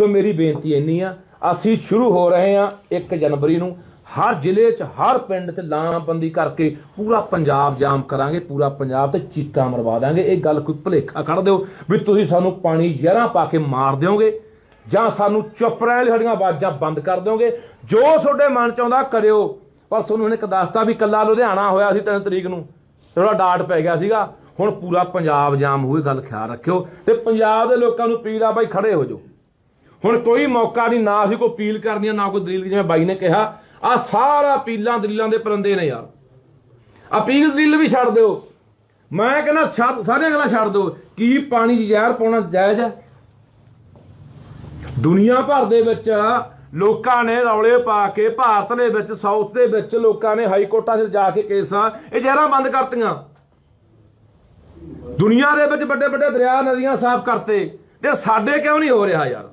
ਸੋ ਮੇਰੀ ਬੇਨਤੀ ਇੰਨੀ ਆ, ਅਸੀਂ ਸ਼ੁਰੂ ਹੋ ਰਹੇ ਆ 1 ਜਨਵਰੀ ਨੂੰ। ਹਰ ਜ਼ਿਲ੍ਹੇ 'ਚ, ਹਰ ਪਿੰਡ 'ਚ ਲਾਮਬੰਦੀ ਕਰਕੇ ਪੂਰਾ ਪੰਜਾਬ ਜਾਮ ਕਰਾਂਗੇ, ਪੂਰਾ ਪੰਜਾਬ ਤੇ ਚੀਕਾਂ ਮਰਵਾ ਦਾਂਗੇ ਇਹ ਗੱਲ ਕੋਈ ਭੁਲੇਖਾ ਕੱਢ ਦਿਓ ਵੀ ਤੁਸੀਂ ਸਾਨੂੰ ਪਾਣੀ ਜ਼ਹਿਰਾਂ ਪਾ ਕੇ ਮਾਰ ਦਿਓਗੇ ਜਾਂ ਸਾਨੂੰ ਚੁੱਪ ਰਹਿਣ ਲਈ ਸਾਡੀਆਂ ਆਵਾਜ਼ਾਂ ਬੰਦ ਕਰ ਦਿਓਗੇ। ਜੋ ਤੁਹਾਡੇ ਮਨ 'ਚ ਆਉਂਦਾ ਕਰਿਓ। ਪਰ ਤੁਹਾਨੂੰ ਇਹਨੇ ਇੱਕ ਦੱਸਤਾ ਵੀ ਕੱਲਾ ਲੁਧਿਆਣਾ ਹੋਇਆ ਸੀ 3 ਤਰੀਕ ਨੂੰ। ਥੋੜਾ ਡਾਟ ਪੈ ਗਿਆ ਸੀਗਾ। ਹੁਣ ਪੂਰਾ ਪੰਜਾਬ ਜਾਮ ਹੋਈ ਗੱਲ ਖਿਆਲ ਰੱਖਿਓ। ਤੇ ਪੰਜਾਬ ਦੇ ਲੋਕਾਂ ਨੂੰ ਪੀਰ ਆ ਬਾਈ, ਖੜੇ ਹੋ ਜਾਓ। ਹੁਣ ਕੋਈ ਮੌਕਾ ਨਹੀਂ, ਨਾ ਅਸੀਂ ਕੋਈ ਅਪੀਲ ਕਰਨੀ ਆ, ਨਾ ਕੋਈ ਦਲੀਲ ਜਿਵੇਂ ਬਾਈ ਨੇ ਕਿਹਾ ਆ ਸਾਰਾ ਅਪੀਲਾਂ ਦਲੀਲਾਂ ਦੇ ਪਰੰਦੇ ਨੇ ਯਾਰ। ਅਪੀਲ ਦਲੀਲ ਵੀ ਛੱਡ ਦਿਓ। ਮੈਂ ਕਹਿੰਦਾ ਛੱਡ, ਸਾਰੀਆਂ ਗੱਲਾਂ ਛੱਡ ਦਿਓ। ਕੀ ਪਾਣੀ 'ਚ ਜ਼ਹਿਰ ਪਾਉਣਾ ਜਾਇਜ਼ ਹੈ? ਦੁਨੀਆ ਭਰ ਦੇ ਵਿੱਚ ਲੋਕਾਂ ਨੇ ਰੌਲੇ ਪਾ ਕੇ, ਭਾਰਤ ਦੇ ਵਿੱਚ, ਸਾਊਥ ਦੇ ਵਿੱਚ ਲੋਕਾਂ ਨੇ ਹਾਈ ਕੋਰਟਾਂ 'ਚ ਜਾ ਕੇ ਕੇਸਾਂ, ਇਹ ਜ਼ਹਿਰਾਂ ਬੰਦ ਕਰਤੀਆਂ। ਦੁਨੀਆ ਦੇ ਵਿੱਚ ਵੱਡੇ ਵੱਡੇ ਦਰਿਆ ਨਦੀਆਂ ਸਾਫ਼ ਕਰਤੇ। ਤੇ ਸਾਡੇ ਕਿਉਂ ਨਹੀਂ ਹੋ ਰਿਹਾ ਯਾਰ?